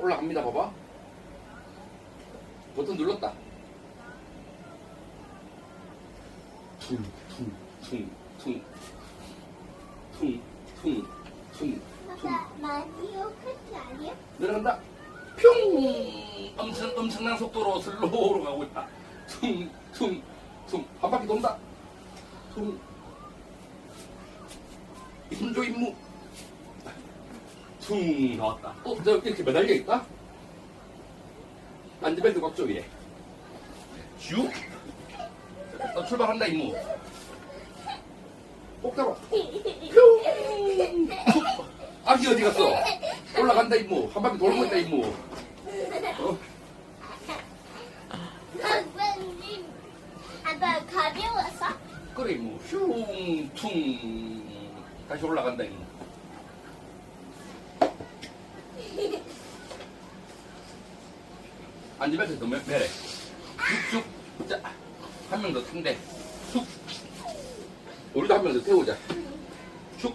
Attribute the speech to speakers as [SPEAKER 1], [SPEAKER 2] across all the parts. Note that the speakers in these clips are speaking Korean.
[SPEAKER 1] 올라갑니다. 봐봐. 버튼 눌렀다. 퉁, 퉁, 퉁, 퉁, 퉁, 퉁, 퉁, 퉁.
[SPEAKER 2] 아니야?
[SPEAKER 1] 내려간다. 뿅! 엄청, 엄청난 속도로 슬로우로 가고 있다. 퉁, 퉁, 퉁. 한 바퀴 돈다. 퉁. 힘조 임무. 퉁, 나왔다. 어, 저 이렇게 매달려 있다? 안전벨트 꽉 조이래. 슉! 어, 출발한다, 임무. 꼭 잡아. 뿅! 툭. 아기 어디 갔어? 올라간다, 임무. 한 바퀴 돌고 있다, 임무. 어?
[SPEAKER 2] 아빠님 아빠 가벼웠어?
[SPEAKER 1] 그래, 임무. 슝, 퉁. 다시 올라간다, 임무. 더 매- 매래. 슉슉. 자, 한 명더 탄대. 슉. 우리도 한 명 더 태우자. 슉.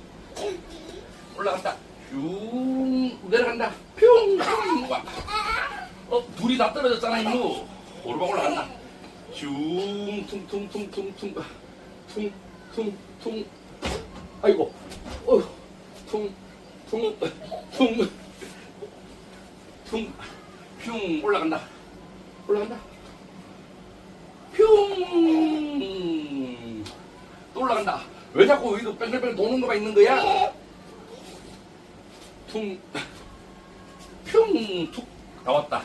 [SPEAKER 1] 올라간다. 슝. 내려간다. 뿅. 뿅. 와. 어, 둘이 다 떨어졌잖아, 임무. 오르막 올라간다. 슝. 퉁퉁퉁퉁퉁. 퉁, 퉁, 퉁. 아이고. 어. 퉁, 퉁, 퉁. 퉁. 흉 올라간다. 올라간다. 흉. 또 올라간다. 왜 자꾸 여기도 뺑글뺑글 도는 거가 있는 거야? 퉁. 흉. 툭. 나왔다.